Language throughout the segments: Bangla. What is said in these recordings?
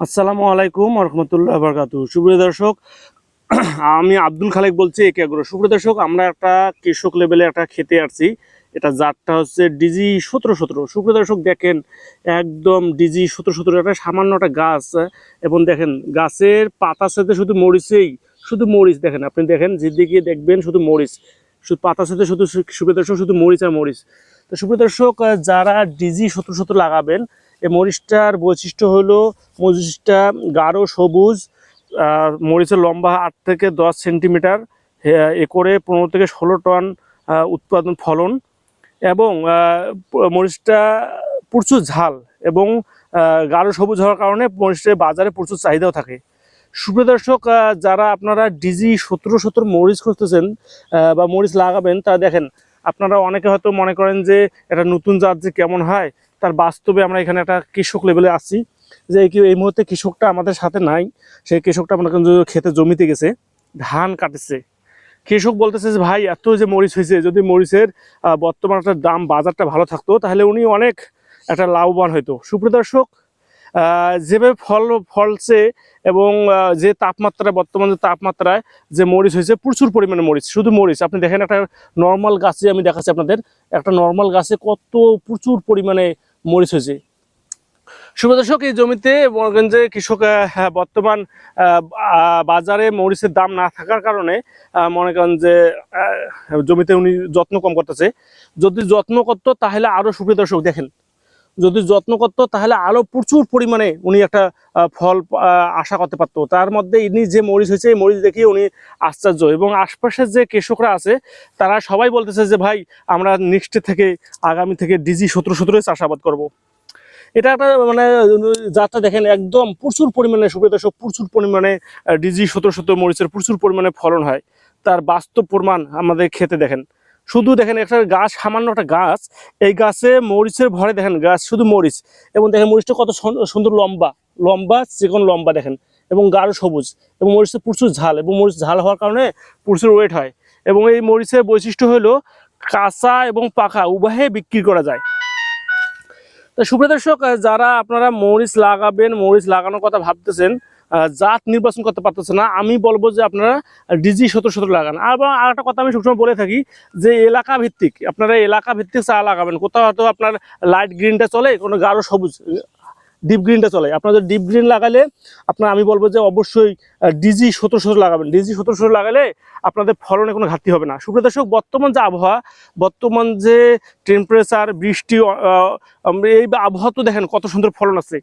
আসসালামু আলাইকুম রহমতুল্লাহ বরকাত সুপ্রিয় দর্শক, আমি আব্দুল খালেক বলছি, একে আগ্রহ সুপ্রিয় দর্শক, আমরা একটা কৃষক লেভেলে একটা খেতে আসছি। এটা জাতটা হচ্ছে ডিজি সতেরো সতেরো। সুপ্রিয় দর্শক, দেখেন একদম ডিজি সতেরো সতেরো, একটা সামান্য একটা গাছ, এবং দেখেন গাছের পাতার সাথে শুধু মরিচেই, শুধু মরিচ দেখেন, আপনি দেখেন যেদিকে দেখবেন শুধু মরিচ। শুধু পাতার সাথে শুধু, সুপ্রিয় দর্শক, শুধু মরিচ আর মরিচ। তো সুপ্রিয় দর্শক, যারা ডিজি সতেরো সতেরো লাগাবেন এই মরিচটার বৈশিষ্ট্য হলো মরিচটা গাঢ় সবুজ মরিচের লম্বা আট থেকে দশ সেন্টিমিটার একরে পনেরো থেকে ষোলো টন উৎপাদন ফলন এবং মরিচটা প্রচুর ঝাল এবং গাঢ় সবুজ হওয়ার কারণে মরিচের বাজারে প্রচুর চাহিদাও থাকে। সুপ্রিয় দর্শক আহ, যারা আপনারা ডিজি সতেরো সতেরো মরিচ খুঁজতেছেন বা মরিচ লাগাবেন তা দেখেন আপনারা অনেকে হয়তো মনে করেন যে এটা নতুন জাত যে কেমন হয় তার বাস্তবে আমরা এখানে একটা কৃষক লেভেলে আছি। যে কি এই মুহূর্তে কৃষকটা আমাদের সাথে নাই সেই কৃষকটা মনে করেন খেতে জমিতে গেছে ধান কাটেছে। কৃষক বলতেছে যে ভাই এত যে মরিচ হয়েছে যদি মরিচের বর্তমান একটা দাম বাজারটা ভালো থাকতো তাহলে উনি অনেক একটা লাভবান হইতো। সুপ্রিয় দর্শক আহ, যেভাবে ফল ফলছে এবং যে তাপমাত্রা বর্তমান যে তাপমাত্রায় যে মরিচ হয়েছে প্রচুর পরিমাণে মরিচ শুধু মরিচ। আপনি দেখেন একটা নর্মাল গাছে আমি দেখাচ্ছি আপনাদের একটা নর্মাল গাছে কত প্রচুর পরিমাণে মরিচ হয়েছে। শুভ দর্শক এই জমিতে যে কৃষক হ্যাঁ, বর্তমান বাজারে মরিচের দাম না থাকার কারণে মনে করেন যে জমিতে উনি যত্ন কম করতেছে। যদি যত্ন করতো তাহলে আরও সুপ্রিয় দর্শক দেখেন। যদি যত্ন করতো, তাহলে আরও প্রচুর পরিমাণে উনি একটা ফল আশা করতে পারতো। তার মধ্যে ইনি যে মরিচ হয়েছে, এই মরিচ দেখিয়ে উনি আশ্চর্য। এবং আশপাশের যে কৃষকরা আছে, তারা সবাই বলতেছে যে, ভাই, আমরা নেক্সট থেকে, আগামী থেকে ডিজি সতেরো সতেরোই চাষাবাদ করব। এটা একটা মানে যাত্রা দেখেন, একদম প্রচুর পরিমাণে সুপ্রিয় দর্শক, প্রচুর পরিমাণে ডিজি সতেরো সতেরো মরিচের প্রচুর পরিমাণে ফলন হয়। তার বাস্তব প্রমাণ আমাদের খেতে দেখেন। শুধু দেখেন একটা গাছ, সামান্য একটা গাছ, এই গাছে মরিচের ভরে দেখেন গাছ, শুধু মরিচ। এবং দেখেন মরিচটা কত সুন- সুন্দর লম্বা লম্বা, চিকন লম্বা দেখেন। এবং গাঢ় সবুজ, এবং মরিচের প্রচুর ঝাল, এবং মরিচ ঝাল হওয়ার কারণে প্রচুর ওয়েট হয়। এবং এই মরিচের বৈশিষ্ট্য হলো কাঁচা এবং পাকা, উভয়ে বিক্রি করা যায়। তো সুপ্রিয় দর্শক, যারা আপনারা মরিচ লাগাবেন, মরিচ লাগানোর কথা ভাবতেছেন জাত নির্বাচন করতে পারতেছে না। আমি বলব যে আপনারা ডিজি সতেরো সতেরো লাগান। এবং আর একটা কথা আমি সবসময় বলে থাকি যে এলাকা ভিত্তিক আপনারা এলাকা ভিত্তিক চা লাগাবেন। কোথাও হয়তো আপনার লাইট গ্রিনটা চলে, কোনো গাঢ় সবুজ ডিপ গ্রিনটা চলে। আপনাদের ডিপ গ্রিন লাগালে, আপনার আমি বলব যে অবশ্যই ডিজি সতেরো সতেরো লাগাবেন। ডিজি সতেরো সতেরো লাগালে আপনাদের ফলনে কোনো ঘাটতি হবে না। সুপ্রিয় দর্শক, বর্তমান যে আবহাওয়া, বর্তমান যে টেম্পারেচার বৃষ্টি এই আবহাওয়া তো দেখেন কত সুন্দর ফলন আছে।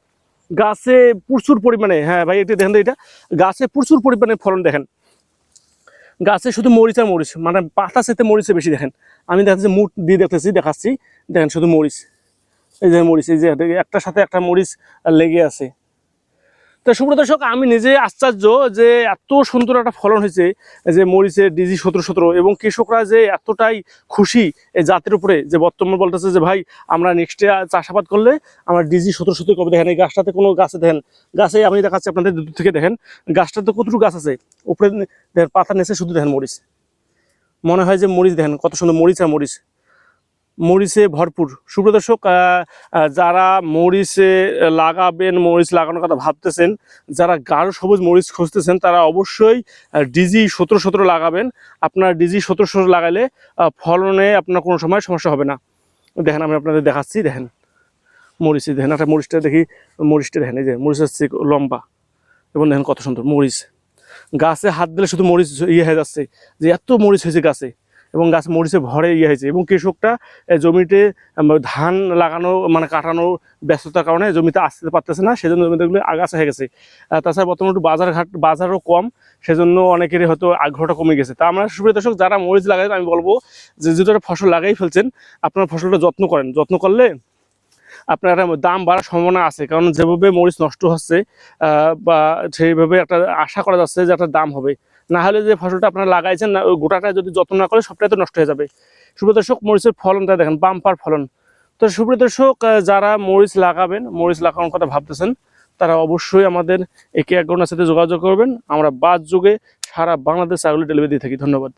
গাছে প্রচুর পরিমাণে হ্যাঁ ভাই, একটু দেখেন এটা। গাছে প্রচুর পরিমাণে ফলন দেখেন। গাছে শুধু মরিচ আর মরিচ মানে পাতা সেতে মরিচে বেশি দেখেন। আমি দেখাচ্ছি মুঠ দিয়ে দেখতেছি, দেখাচ্ছি। দেখেন শুধু মরিচ। এই যে মরিচ, এই যে একটা সাথে একটা মরিচ লেগে আছে। তো সুব্রত দর্শক, আমি নিজে আশ্চর্য যে এত সুন্দর একটা ফলন হয়েছে, যে মরিচের ডিজি সতেরো সতেরো এবং কৃষকরা যে এতটাই খুশি এই জাতের উপরে, যে বর্তমান বলতেছে যে, ভাই, আমরা নেক্সটে চাষাবাদ করলে আমরা ডিজি সতেরো সতেরো কবে দেখেন? এই গাছটাতে কোনো গাছে দেখেন, গাছে আমি দেখাচ্ছি আপনাদের দূর থেকে, দেখেন, গাছটাতে কতটুকু গাছ আছে? উপরে পাতা নেচে শুধু, দেখেন, মরিচ। মনে হয় যে মরিচ, দেখেন, কত সুন্দর মরিচ আর মরিচ। মরিচে ভরপুর। সুপ্রদর্শক যারা মরিচে লাগাবেন, মরিচ লাগানোর কথা ভাবতেছেন, যারা গাঢ় সবুজ মরিচ খুঁজতেছেন, তারা অবশ্যই ডিজি সতেরো সতেরো লাগাবেন। আপনার ডিজি সতেরো সতেরো লাগালে ফলনে আপনার কোনো সময় সমস্যা হবে না। দেখেন, আমি আপনাদের দেখাচ্ছি, দেখেন। মরিচে, দেখেন একটা মরিচটা দেখি, মরিচটা দেখেন, এই যে, মরিচ হচ্ছে লম্বা। এবং দেখেন কত সুন্দর মরিচ। গাছে হাত দিলে শুধু মরিচ ইয়ে হয়ে যাচ্ছে, যে এত মরিচ হয়েছে গাছে। এবং গাছ মরিচে ভরে ইয়ে হয়েছে এবং কৃষকটা জমিতে ধান লাগানো মানে কাটানো ব্যস্ততার কারণে জমিতে আসতে পারতেছে না, সেজন্য জমিতেগুলো আগাছা হয়ে গেছে। তাছাড়া বর্তমানে একটু বাজার ঘাট, বাজারও কম, সেজন্য অনেকেরই হয়তো আগ্রহটা কমে গেছে। তা আমরা সুপ্রিয় দর্শক, যারা মরিচ লাগাই আমি বলব যে যেটা ফসল লাগাই ফেলছেন, আপনার ফসলটা যত্ন করেন। যত্ন করলে আপনার দাম বাড়ার সম্ভাবনা আছে, কারণ যেভাবে মরিচ নষ্ট হচ্ছে বা সেইভাবে একটা আশা করা যাচ্ছে যে একটা দাম হবে। না হলে যে ফসলটা আপনারা লাগাইছেন না, ওই গোটাটা যদি যত্ন না করে সবটাই তো নষ্ট হয়ে যাবে। সুপ্রিয় দর্শক, মরিচের ফলনটা দেখেন, বাম্পার ফলন। তো সুপ্রিয় দর্শক যারা মরিচ লাগাবেন, মরিচ লাগানোর কথা ভাবতেছেন, তারা অবশ্যই আমাদের একে এক সাথে যোগাযোগ করবেন। আমরা বাদ যুগে সারা বাংলাদেশ ছাগলের ডেলিভারি দিয়ে থাকি। ধন্যবাদ।